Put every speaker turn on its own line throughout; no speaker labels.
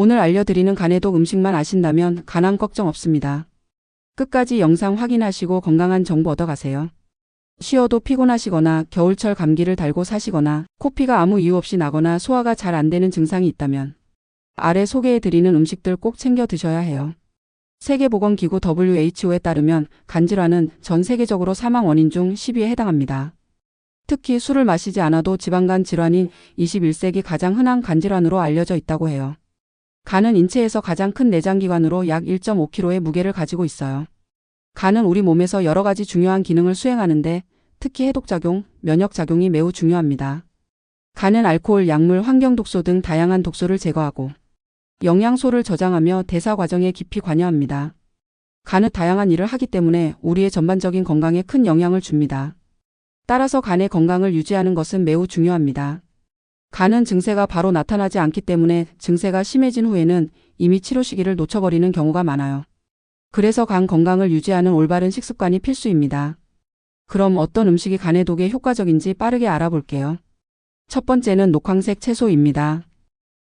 오늘 알려드리는 간해독 음식만 아신다면 간암 걱정 없습니다. 끝까지 영상 확인하시고 건강한 정보 얻어가세요. 쉬어도 피곤하시거나 겨울철 감기를 달고 사시거나 코피가 아무 이유 없이 나거나 소화가 잘 안 되는 증상이 있다면 아래 소개해드리는 음식들 꼭 챙겨 드셔야 해요. 세계보건기구 WHO에 따르면 간질환은 전 세계적으로 사망 원인 중 10위에 해당합니다. 특히 술을 마시지 않아도 지방간 질환인 21세기 가장 흔한 간질환으로 알려져 있다고 해요. 간은 인체에서 가장 큰 내장기관으로 약 1.5kg의 무게를 가지고 있어요. 간은 우리 몸에서 여러 가지 중요한 기능을 수행하는데 특히 해독작용, 면역작용이 매우 중요합니다. 간은 알코올, 약물, 환경독소 등 다양한 독소를 제거하고 영양소를 저장하며 대사 과정에 깊이 관여합니다. 간은 다양한 일을 하기 때문에 우리의 전반적인 건강에 큰 영향을 줍니다. 따라서 간의 건강을 유지하는 것은 매우 중요합니다. 간은 증세가 바로 나타나지 않기 때문에 증세가 심해진 후에는 이미 치료 시기를 놓쳐버리는 경우가 많아요. 그래서 간 건강을 유지하는 올바른 식습관이 필수입니다. 그럼 어떤 음식이 간의 독에 효과적인지 빠르게 알아볼게요. 첫 번째는 녹황색 채소입니다.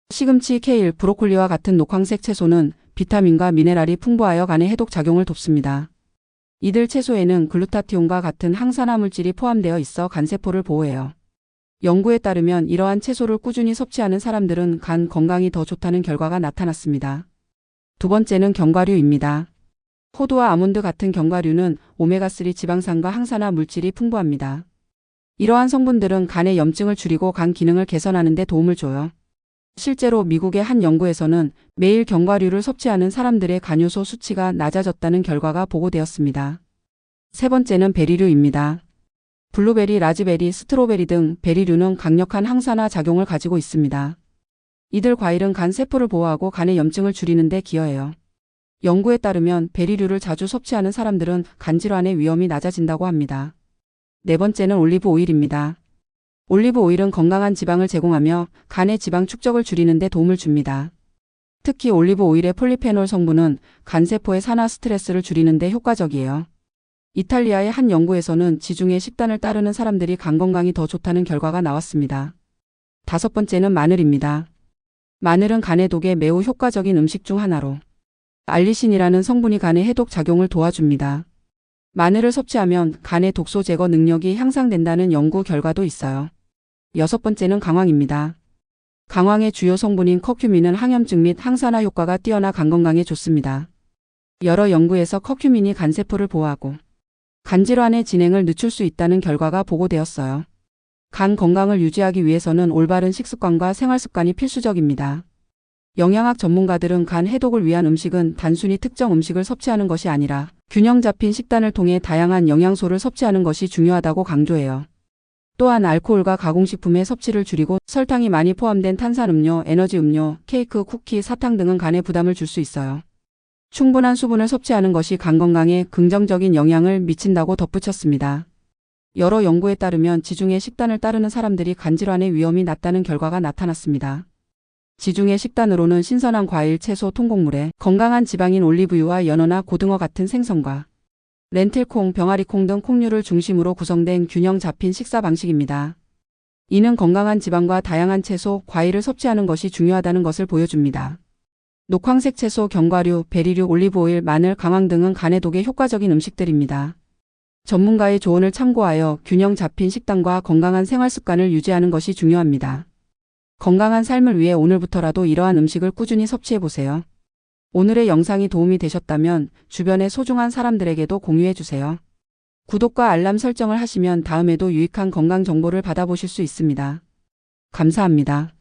시금치, 케일, 브로콜리와 같은 녹황색 채소는 비타민과 미네랄이 풍부하여 간의 해독 작용을 돕습니다. 이들 채소에는 글루타티온과 같은 항산화 물질이 포함되어 있어 간세포를 보호해요. 연구에 따르면 이러한 채소를 꾸준히 섭취하는 사람들은 간 건강이 더 좋다는 결과가 나타났습니다. 두 번째는 견과류입니다. 호두와 아몬드 같은 견과류는 오메가3 지방산과 항산화 물질이 풍부합니다. 이러한 성분들은 간의 염증을 줄이고 간 기능을 개선하는 데 도움을 줘요. 실제로 미국의 한 연구에서는 매일 견과류를 섭취하는 사람들의 간효소 수치가 낮아졌다는 결과가 보고되었습니다. 세 번째는 베리류입니다. 블루베리, 라즈베리, 스트로베리 등 베리류는 강력한 항산화 작용을 가지고 있습니다. 이들 과일은 간 세포를 보호하고 간의 염증을 줄이는 데 기여해요. 연구에 따르면 베리류를 자주 섭취하는 사람들은 간 질환의 위험이 낮아진다고 합니다. 네 번째는 올리브 오일입니다. 올리브 오일은 건강한 지방을 제공하며 간의 지방 축적을 줄이는 데 도움을 줍니다. 특히 올리브 오일의 폴리페놀 성분은 간세포의 산화 스트레스를 줄이는 데 효과적이에요. 이탈리아의 한 연구에서는 지중해 식단을 따르는 사람들이 간 건강이 더 좋다는 결과가 나왔습니다. 다섯 번째는 마늘입니다. 마늘은 간의 독에 매우 효과적인 음식 중 하나로 알리신이라는 성분이 간의 해독 작용을 도와줍니다. 마늘을 섭취하면 간의 독소 제거 능력이 향상된다는 연구 결과도 있어요. 여섯 번째는 강황입니다. 강황의 주요 성분인 커큐민은 항염증 및 항산화 효과가 뛰어나 간 건강에 좋습니다. 여러 연구에서 커큐민이 간세포를 보호하고 간 질환의 진행을 늦출 수 있다는 결과가 보고되었어요. 간 건강을 유지하기 위해서는 올바른 식습관과 생활 습관이 필수적입니다. 영양학 전문가들은 간 해독을 위한 음식은 단순히 특정 음식을 섭취하는 것이 아니라 균형 잡힌 식단을 통해 다양한 영양소를 섭취하는 것이 중요하다고 강조해요. 또한 알코올과 가공식품의 섭취를 줄이고 설탕이 많이 포함된 탄산음료, 에너지 음료, 케이크, 쿠키, 사탕 등은 간에 부담을 줄 수 있어요. 충분한 수분을 섭취하는 것이 간 건강에 긍정적인 영향을 미친다고 덧붙였습니다. 여러 연구에 따르면 지중해 식단을 따르는 사람들이 간질환의 위험이 낮다는 결과가 나타났습니다. 지중해 식단으로는 신선한 과일, 채소, 통곡물에 건강한 지방인 올리브유와 연어나 고등어 같은 생선과 렌틸콩, 병아리콩 등 콩류를 중심으로 구성된 균형 잡힌 식사 방식입니다. 이는 건강한 지방과 다양한 채소, 과일을 섭취하는 것이 중요하다는 것을 보여줍니다. 녹황색 채소, 견과류, 베리류, 올리브오일, 마늘, 강황 등은 간의 독에 효과적인 음식들입니다. 전문가의 조언을 참고하여 균형 잡힌 식단과 건강한 생활 습관을 유지하는 것이 중요합니다. 건강한 삶을 위해 오늘부터라도 이러한 음식을 꾸준히 섭취해 보세요. 오늘의 영상이 도움이 되셨다면 주변의 소중한 사람들에게도 공유해 주세요. 구독과 알람 설정을 하시면 다음에도 유익한 건강 정보를 받아보실 수 있습니다. 감사합니다.